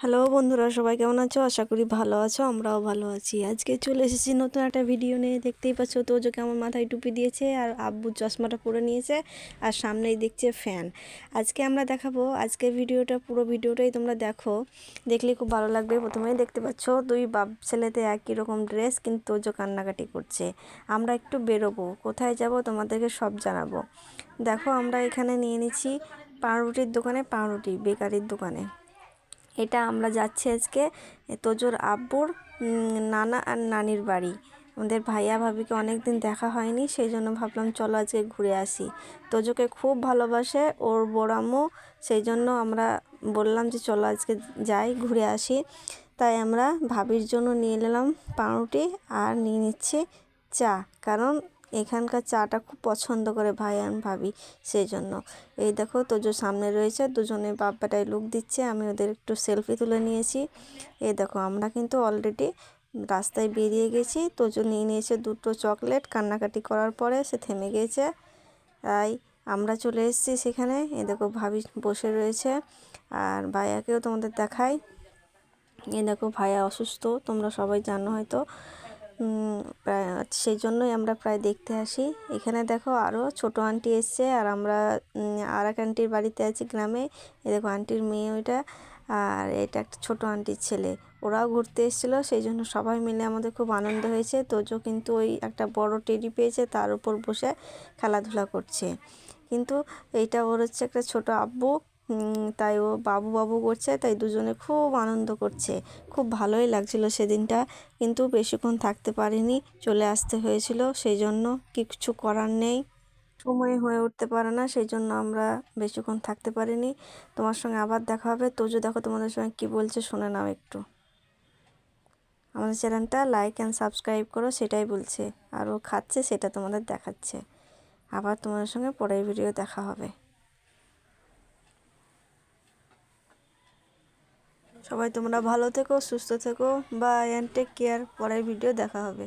Hello বন্ধুরা, সবাই কেমন আছো? আশা করি ভালো আছো, আমরাও ভালো আছি। আজকে চলে এসেছি নতুন একটা ভিডিও নিয়ে। দেখতেই পাচ্ছ তোজো কেমন মাথায় টুপি দিয়েছে আর আব্বু চশমাটা পরে নিয়েছে আর সামনেই দেখছে ফ্যান আজকে আমরা দেখাবো, আজকের ভিডিওটা পুরো ভিডিওটাই তোমরা দেখো। দেখলে খুব ভালো লাগবে প্রথমেই দেখতে পাচ্ছ, দুই বাপ ছেলেতে একই রকম ড্রেস কিন্তু তোজো কান্নাকাটি করছে। আমরা একটু বেরোবো, কোথায় যাব তোমাদেরকে সব জানাব। দেখো, আমরা এখানে নিয়ে নিচ্ছি পাউরুটির দোকানে পাউরুটি, বেকারির দোকানে। এটা আমরা যাচ্ছি আজকে তোজোর আব্বুর নানা আর নানির বাড়ি। আমাদের ভাইয়া ভাবিকে অনেক দিন দেখা হয়নি, সেই জন্য ভাবলাম চলো আজকে ঘুরে আসি। তোজোকে খুব ভালোবাসে ওর বড়াম্মু সেই জন্য আমরা বললাম যে চলো আজকে যাই, ঘুরে আসি। তাই আমরা ভাবির জন্য নিয়ে নিলাম পাউরুটি আর নিয়ে নিচ্ছি চা। কারণ এখানকার চাটা খুব পছন্দ করে ভাই আর ভাবি সেই জন্য এই দেখো তোজো সামনে রয়েছে দুজনে বাপ্পাটাই লুক দিচ্ছে, আমি ওদের একটু সেলফি তুলে নিয়েছি। এই দেখো আমরা কিন্তু অলরেডি রাস্তায় বেরিয়ে গেছি, তোজো নিয়ে নিয়েছে দুটো চকলেট কান্নাকাটি করার পরে সে থেমে গিয়েছে তাই আমরা চলে এসেছি সেখানে এ দেখো ভাবি বসে রয়েছে, আর ভাইয়াকেও তোমাদের দেখাই। এ দেখো ভাইয়া অসুস্থ, তোমরা সবাই জানো হয়তো। সেই জন্যই আমরা প্রায় দেখতে আসি। এখানে দেখো আরও ছোটো আন্টি এসছে আর আমরা আর এক আন্টির বাড়িতে আছি গ্রামে। এ দেখো আন্টির মেয়ে ওইটা আর এটা একটা ছোটো আন্টির ছেলে। ওরাও ঘুরতে এসেছিল, সেই জন্য সবাই মিলে আমাদের খুব আনন্দ হয়েছে। তোজো কিন্তু ওই একটা বড় টেডি পেয়েছে, তার উপর বসে খেলাধুলা করছে। কিন্তু এইটা ওর হচ্ছে একটা ছোট আব্বু। তাই ও বাবু বাবু করছে, তাই দুজনে খুব আনন্দ করছে। খুব ভালোই লাগছিল সেদিনটা, কিন্তু বেশিক্ষণ থাকতে পারিনি, চলে আসতে হয়েছিল সেই জন্য কিছু করার নেই। সময় হয়ে উঠতে পারে না সেই জন্য আমরা বেশিক্ষণ থাকতে পারিনি। তোমার সঙ্গে আবার দেখা হবে। তোজো দেখো তোমাদের সঙ্গে কী বলছে, শুনে নাও একটু। আমাদের চ্যানেলটা লাইক অ্যান্ড সাবস্ক্রাইব করো, সেটাই বলছে। আর ও খাচ্ছে, সেটা তোমাদের দেখাচ্ছে। আবার তোমাদের সঙ্গে পরের ভিডিও দেখা হবে। সবাই তোমরা ভালো থেকো সুস্থ থেকো। বা অ্যান্ড টেক কেয়ার পরের ভিডিও দেখা হবে।